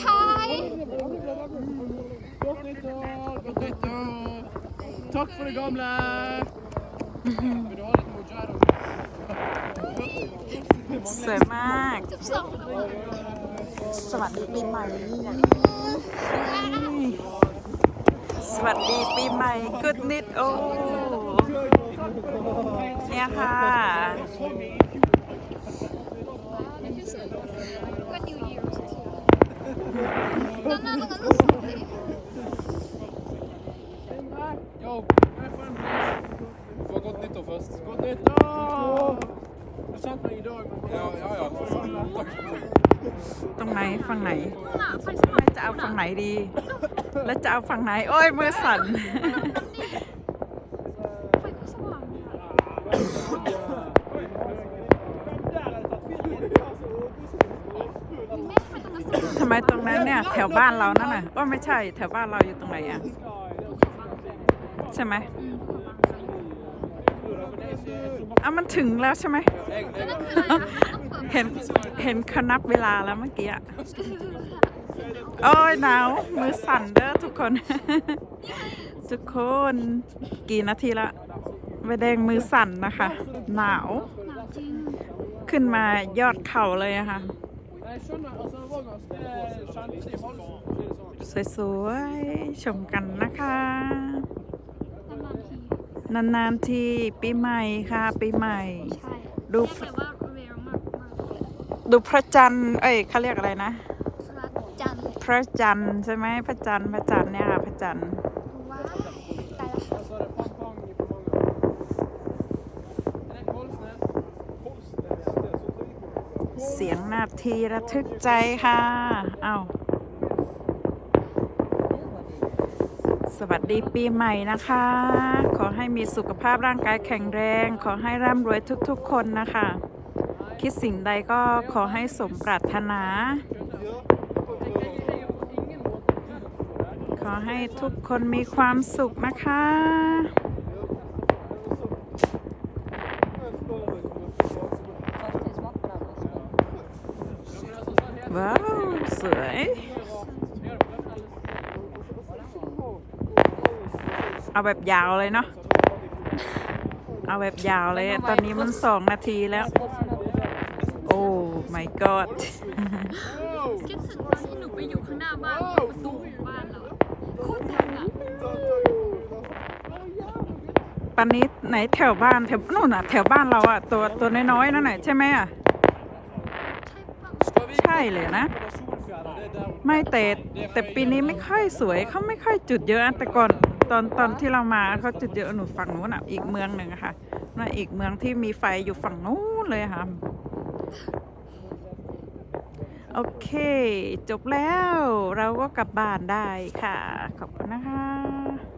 ไทย Gott nytt år! Gott nytt år! Takk for det gamle! Vil du ha litt mojaro? สวยมากสองสวัสดีปีใหม่ สวัสดีปีใหม่กุดนิดโอเนี่ยค่ะก็ ตรงไหนฝั่งไหนแล้วจะเอาฝั่งไหนดี แล้วจะเอาฝั่งไหน โอ้ยมือสั่น ทำไมตรงนั้นเนี่ย แถวบ้านเรานั่นน่ะว่าไม่ใช่แถวบ้านเราอยู่ตรงไหนอะ ใช่ไหม อะมันถึงแล้วใช่ไหมนั่นคืออะไรนะต้องเปิดเห็นเห็นเขานับเวลาแล้วเมื่อกี้อะโอ้ยหนาวมือสั่นเด้อทุกคน ทุกคนกี่นาทีละใบแดงมือสั่นนะคะ หนาวหนาวจริงขึ้นมายอดเข่าเลยอะค่ะ Jeg skjønner, altså det var ganske kjent i halsen, for å si det sånn. สวยๆ ชมกันนะคะ นานๆทีนานๆทีปีใหม่ค่ะปีใหม่ ใช่ดู เรียกเลยว่าเรลมากมากเลยดูพระจันทร์เอ้ยเขาเรียกอะไรนะ พระจันทร์พระจันทร์ใช่ไหมพระจันทร์พระจันทร์เนี่ยค่ะพระจันทร์ว้ายตายละ Og så er det pang-pang i for mange. Er det Kolsnes? Kolsnes, det er så trykk på. เสียงนาทีระทึกใจค่ะ เอ้า สวัสดีปีใหม่นะคะ ขอให้มีสุขภาพร่างกายแข็งแรง ขอให้ร่ำรวยทุกๆ คนนะคะ คิดสิ่งใดก็ขอให้สมปรารถนา ขอให้ทุกคนมีความสุขนะคะว้าว สวย เอาแบบยาวเลยเนาะ เอาแบบยาวเลย ตอนนี้มันสองนาทีแล้ว โอ้ my god คิดถึงตอนที่หนูไปอยู่ข้างหน้าบ้านตรงประตูของบ้านเราอะโคตรดังอะปันนี้ไหนแถวบ้านแถวนู่นน่ะแถวบ้านเราอะตัวตัวน้อยๆนั่นไหนะใช่ไหมอะใช่ปะใช่เลยนะ ไม่แต่แต่ปีนี้ไม่ค่อยสวยเขาไม่ค่อยจุดเยอะนะแต่ก่อนต อนตอนที่เรามาเขาจุดเยอะหนูฝั่งนู้นอะ อีกเมืองหนึ่งอะค่ะนั่นอีกเมืองที่มีไฟอยู่ฝั่งนู้นเลยค่ะ โอเค จบแล้วเราก็กลับบ้านได้ค่ะ ขอบคุณนะคะ